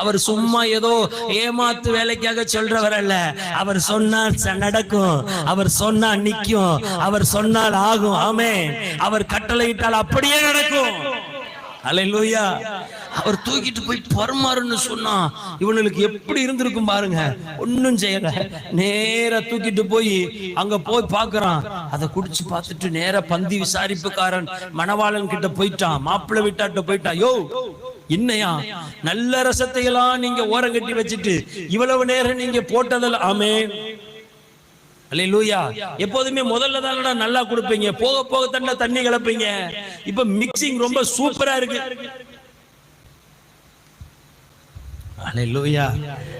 அவர் சும்மா ஏதோ ஏமாத்து வேலைக்காக சொல்றவர் அல்ல. அவர் சொன்னால் நடக்கும். அவர் சொன்னால் நிக்கும் அவர் சொன்னால் ஆகும். ஆமே அவர் கட்டளையிட்டால் அப்படியே நடக்கும். அல்லேலூயா அவர் தூக்கிட்டு போய் பரமாறுன்னு சொன்னா இவனுக்கு எப்படி இருந்திருக்கும் பாருங்க. ஒண்ணும் செய்யல. நேரா தூக்கிட்டு போய் அங்க போய் பார்க்கறான். அதை குடிச்சு பார்த்துட்டு நேரா பந்தி விசாரிப்புக்காரன் மணவாளன் கிட்ட போயிட்டான். மாப்பிள்ளை வீட்டாட்ட போயிட்டான். யோ என்னையா நல்ல ரசத்தை எல்லாம் நீங்க ஓரம் கட்டி வச்சுட்டு இவ்வளவு நேரம் நீங்க போட்டதில் ஆமே அல்லேலூயா. எப்போதுமே முதல்ல தானடா நல்லா கொடுப்பீங்க. போக போக தண்ணி தண்ணி கலப்பீங்க. இப்ப மிக்சிங் ரொம்ப சூப்பரா இருக்கு. அல்லேலூயா.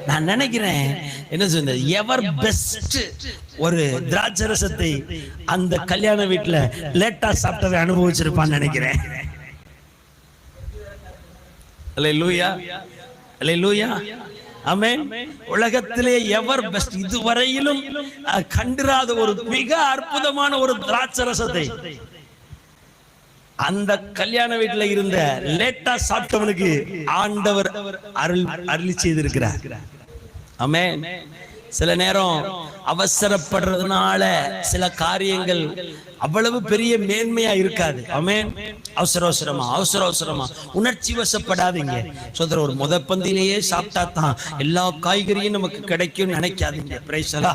நான் நினைக்கிறேன் என்ன சொன்ன எவர் பெஸ்ட் ஒரு திராட்சை ரசத்தை அந்த கல்யாண வீட்டுல லேட்டா சாப்பிட்டதை அனுபவிச்சிருப்பான்னு நினைக்கிறேன். அல்லேலூயா அல்லேலூயா ஆமென் உலகத்திலே எவர் பெஸ்ட் இதுவரையிலும் கண்டிராத ஒரு மிக அற்புதமான ஒரு திராட்சை ரசத்தை அந்த கல்யாண வீட்டுல இருந்த லேட்டா சாப்பிட்டவனுக்கு ஆண்டவர் அருள் அருளி செய்திருக்கிறார். அமேன் சில நேரம் அவசரப்படுறதுனால சில காரியங்கள் அவ்வளவு பெரிய மேன்மையா இருக்காது. அமேன் அவசர அவசரமா அவசர அவசரமா. உணர்ச்சி வசப்படாதீங்க. சோதர ஒரு முத பந்திலேயே சாப்பிட்டா தான் எல்லா காய்கறியும் நமக்கு கிடைக்கும் நினைக்காதீங்க. பிரைசலா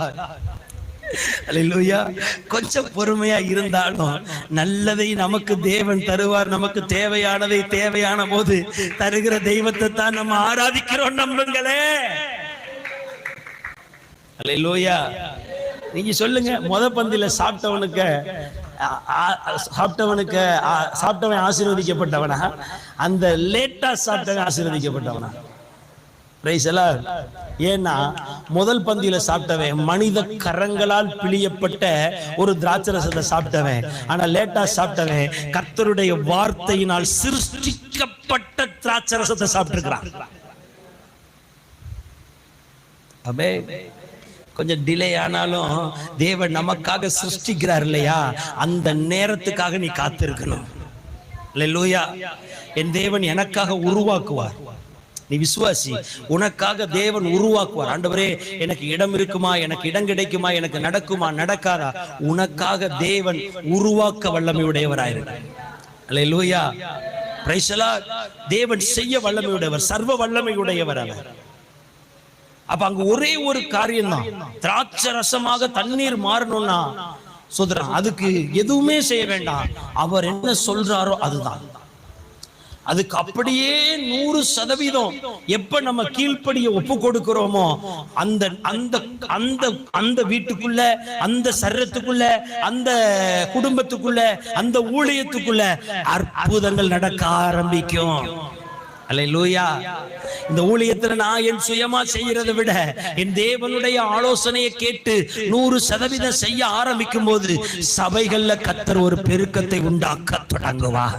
கொஞ்சம் பொறுமையா இருந்தாலும் நல்லதை நமக்கு தேவன் தருவார். நமக்கு தேவையானதை தேவையான போது தருகிற தெய்வத்தை தான் நம்ம ஆராதிக்கிறோம் நம்புங்களே அல்லேலூயா நீங்க சொல்லுங்க முத பந்தியில சாப்பிட்டவனுக்கு சாப்பிட்டவனுக்கு சாப்பிட்டவன் ஆசீர்வதிக்கப்பட்டவனா? அந்த லேட்டா சாப்பிட்டவன் ஆசீர்வதிக்கப்பட்டவனா? ஏன்னா முதல் பந்தியில சாப்பிட்டவன் மனித கரங்களால் பிழியப்பட்ட ஒரு திராட்சை ரசத்தை சாப்பிட்டவன். ஆனா லேட்டா சாப்பிட்டவன் கர்த்தருடைய வார்த்தையினால் சிருஷ்டிக்கப்பட்ட திராட்சரசத்தை ரசத்தை சாப்பிட்டிருக்கிறான் கொஞ்சம் டிலே ஆனாலும் தேவன் நமக்காக சிருஷ்டிக்கிறார் இல்லையா அந்த நேரத்துக்காக நீ காத்திருக்கணும். லூயா என் தேவன் எனக்காக உருவாக்குவார். நீ விசுவாசி உனக்காக தேவன் உருவாக்குவார். ஆண்டவரே எனக்கு இடம் இருக்குமா? எனக்கு இடம் கிடைக்குமா? எனக்கு நடக்குமா? நடக்காதா? உனக்காக தேவன் உருவாக்க வல்லமை உடையவராயிருக்க லூயா தேவன் செய்ய வல்லமை உடையவர் சர்வ வல்லமை உடையவர் அவர். அப்ப அங்க ஒரே ஒரு காரியம் தான் திராட்சை ரசமாக தண்ணீர் மாறணும்னா சுதரா அதுக்கு எதுவுமே செய்ய வேண்டாம். அவர் என்ன சொல்றாரோ அதுதான். அதுக்கு அப்படியே நூறு சதவீதம் எப்ப நம்ம கீழ்ப்படிய ஒப்பு கொடுக்கிறோமோ அந்த அந்த அந்த அந்த வீட்டுக்குள்ள அந்த சரத்துக்குள்ள அந்த குடும்பத்துக்குள்ள அந்த ஊழியத்துக்குள்ள அற்புதங்கள் நடக்க ஆரம்பிக்கும். அல்லேலூயா இந்த ஊழியத்துல நான் என் சுயமா செய்யறதை விட என் தேவனுடைய ஆலோசனையை கேட்டு நூறு சதவீதம் செய்ய ஆரம்பிக்கும் போது சபைகள்ல கத்தர் ஒரு பெருக்கத்தை உண்டாக்க தொடங்குவார்.